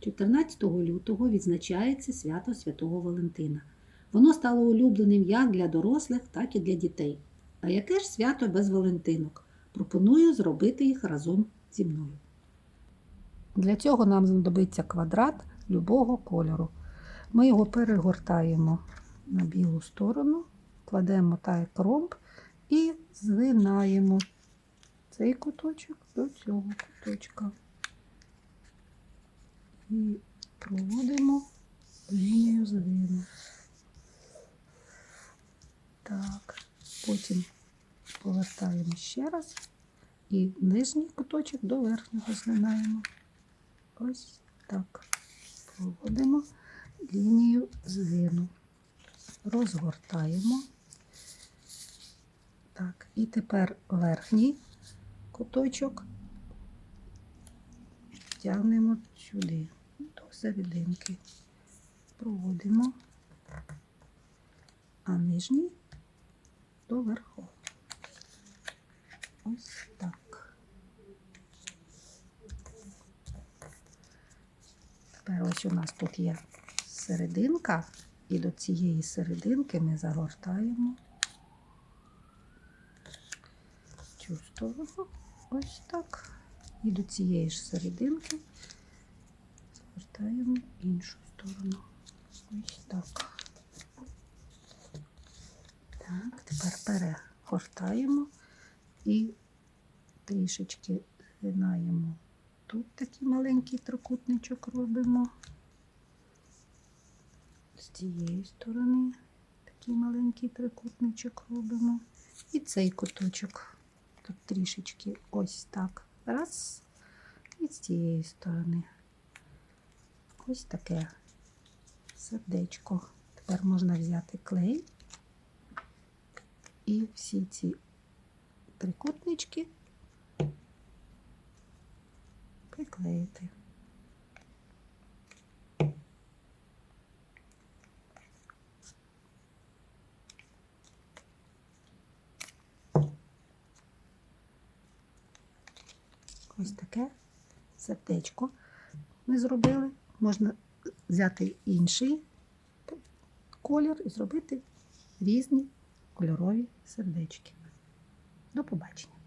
14 лютого відзначається свято Святого Валентина. Воно стало улюбленим як для дорослих, так і для дітей. А яке ж свято без Валентинок? Пропоную зробити їх разом зі мною. Для цього нам знадобиться квадрат любого кольору. Ми його перегортаємо на білу сторону, кладемо як ромб і згинаємо цей куточок до цього куточка. І проводимо лінію згину. Так, потім повертаємо ще раз і нижній куточок до верхнього згинаємо. Ось так. Проводимо лінію згину. Розгортаємо. Так, і тепер верхній куточок тягнемо сюди, серединки. Проводимо, а нижній до верху. Ось так. Тепер ось у нас тут є серединка, і до цієї серединки ми загортаємо цю сторону. Ось так. І до цієї ж серединки загортаємо іншу сторону. Ось так. Так, тепер перегортаємо і трішечки згинаємо. Тут такий маленький трикутничок робимо. З цієї сторони такий маленький трикутничок робимо. І цей куточок тут трішечки ось так. Раз. І з цієї сторони. Ось таке сердечко. Тепер можна взяти клей і всі ці трикутнички приклеїти. Ось таке сердечко ми зробили. Можна взяти інший колір і зробити різні кольорові сердечки. До побачення!